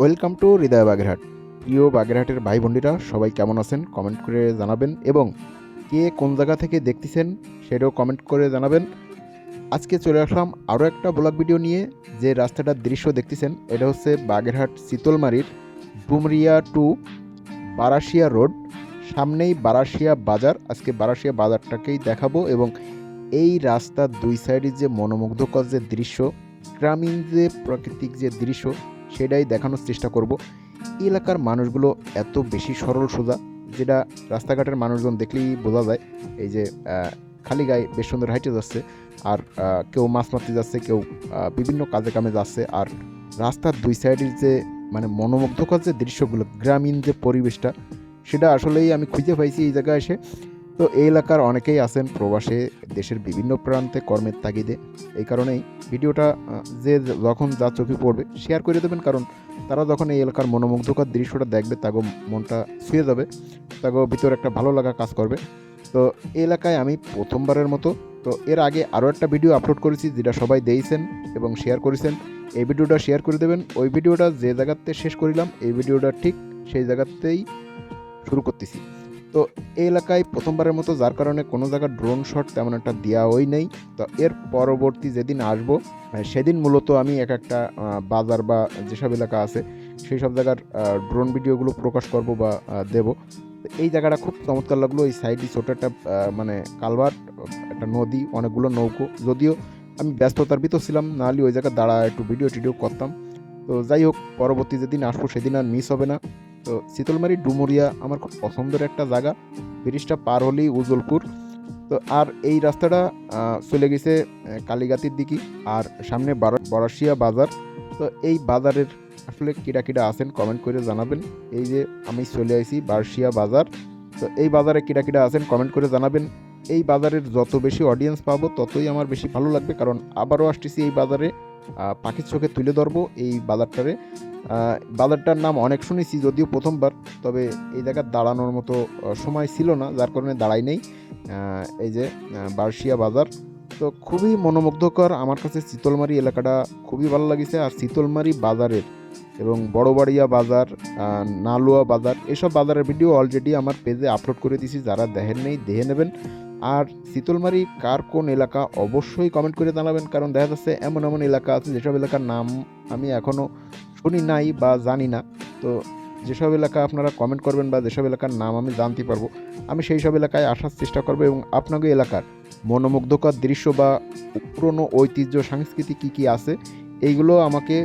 Welcome to হৃদয় বাগেরহাট। প্রিয় বাগেরহাটের ভাই বোনেরা সবাই কেমন আছেন? কমেন্ট করে জানাবেন এবং কে কোন জায়গা থেকে দেখতেছেন সেটাও কমেন্ট করে জানাবেন। আজকে চলে আসলাম আরও একটা ব্লগ ভিডিও নিয়ে যে রাস্তাটার দৃশ্য দেখতেছেন, এটা হচ্ছে বাগেরহাট শীতলমারির ডুমরিয়া টু বারাসিয়া রোড। সামনেই বারাসিয়া বাজার, আজকে বারাসিয়া বাজারটাকেই দেখাবো এবং এই রাস্তার দুই সাইডে যে মনোমুগ্ধকর যে দৃশ্য, গ্রামীণ যে প্রাকৃতিক যে দৃশ্য সেটাই দেখানোর চেষ্টা করব। এলাকার মানুষগুলো এত বেশি সরল সোজা, যেটা রাস্তাঘাটের মানুষজন দেখলেই বোঝা যায়, এই যে খালি গায়ে বেশ সুন্দর হাইটে যাচ্ছে, আর কেউ মাছ মারতে যাচ্ছে, কেউ বিভিন্ন কাজে কামে যাচ্ছে, আর রাস্তার দুই সাইডের যে মানে মনোমুগ্ধকর যে দৃশ্যগুলো, গ্রামীণ যে পরিবেশটা, সেটা আসলেই আমি খুঁজে পাইছি এই জায়গায় এসে। তো এই এলাকার অনেকেই আছেন প্রবাসে, দেশের বিভিন্ন প্রান্তে কর্মের তাগিদে, এই কারণেই ভিডিওটা যে যখন যা চোখে পড়বে শেয়ার করে দেবেন। কারণ তারা যখন এই এলাকার মনোমুগ্ধকর দৃশ্যটা দেখবে, তাগো মনটা ছুঁয়ে যাবে, তাগো ভিতরে একটা ভালো লাগা কাজ করবে। তো এই এলাকায় আমি প্রথমবারের মতো, তো এর আগে আরও একটা ভিডিও আপলোড করেছি, যেটা সবাই দিয়েছেন এবং শেয়ার করেছেন। এই ভিডিওটা শেয়ার করে দেবেন। ওই ভিডিওটা যে জায়গাতে শেষ করিলাম, এই ভিডিওটা ঠিক সেই জায়গাতেই শুরু করতেছি। তো এই এলাকায় প্রথমবারের মতো যার কারণে কোনো জায়গায় ড্রোন শট তেমন একটা দেওয়া দেওয়াই নেই। তো এর পরবর্তী যেদিন আসব সেদিন মূলত আমি এক একটা বাজার বা যেসব এলাকা আছে সেই সব জায়গার ড্রোন ভিডিওগুলো প্রকাশ করব বা দেব। এই জায়গাটা খুব চমৎকার লাগল। এই সাইডে ছোট একটা মানে কালভার্ট, একটা নদী, অনেকগুলো নৌকো। যদিও আমি ব্যস্ততার ভিতর ছিলাম, নাহলে ওই জায়গায় দাঁড়া একটু ভিডিও টিডিও করতাম। তো যাই হোক, পরবর্তী যেদিন আসব, সেদিন আর মিস হবে না। তো শীতলমারি, ডুমুরিয়া আমার খুব পছন্দের একটা জায়গা। ব্রিজটা পার হলেই উজলপুর। তো আর এই রাস্তাটা চলে গেছে কালীগাতির দিকে। আর সামনে বারা- বরাশিয়া বাজার। তো এই বাজারের আসলে কিরা কিরা আছেন কমেন্ট করে জানাবেন। এই যে আমি চলে আসি বারশিয়া বাজার। তো এই বাজারে কিরা কিরা আছেন কমেন্ট করে জানাবেন। এই বাজারের যত বেশি অডিয়েন্স পাবো, ততই আমার বেশি ভালো লাগবে। কারণ আবারও আসতেছি এই বাজারে পাখির চোখে তুলে ধরবো এই বাজারটারে। বাজারটার নাম অনেক শুনেছি, যদিও প্রথমবার, তবে এই জায়গার দাঁড়ানোর মতো সময় ছিল না, যার কারণে দাঁড়াই নেই। এই যে বার্ষিয়া বাজার, তো খুবই মনোমুগ্ধকর। আমার কাছে শীতলমারি এলাকাটা খুবই ভালো লাগিছে, আর শীতলমারি বাজারের এবং বড়বাড়িয়া বাজার নালুয়া বাজার, এসব বাজারের ভিডিও অলরেডি আমার পেজে আপলোড করে দিয়েছি, যারা দেখেন নেই, দেখে নেবেন। আর শীতলমারি কার কোন এলাকা, অবশ্যই কমেন্ট করে জানাবেন, কারণ দেখা যাচ্ছে এমন এমন এলাকা আছে, যেসব এলাকার নাম আমি এখনও শুনি নাই বা জানি না, তো যেসব এলাকা আপনারা কমেন্ট করবেন বা যেসব এলাকার নাম আমি জানতে পারব, আমি সেই সব এলাকায় আসার চেষ্টা করব এবং আপনাকে এলাকার মনোমুগ্ধকর দৃশ্য বা পুরনো ঐতিহ্য, সংস্কৃতি কী কী আছে, এইগুলো আমাকে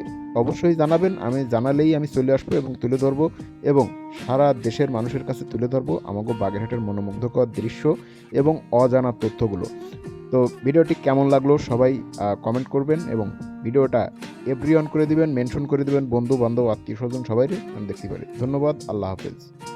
অবশ্যই জানাবেন। আমি জানালেই আমি চলে আসব এবং তুলে ধরবো এবং সারা দেশের মানুষের কাছে তুলে ধরবো আমাকে বাগেরহাটের মনোমুগ্ধকর দৃশ্য এবং অজানা তথ্যগুলো। তো ভিডিওটি কেমন লাগল সবাই কমেন্ট করবেন এবং ভিডিওটা এভরি অন করে দিবেন মেনশন করে দিবেন বন্ধু বান্ধব আত্মীয় স্বজন সবাই দেখতে পারি। ধন্যবাদ, আল্লাহ হাফেজ।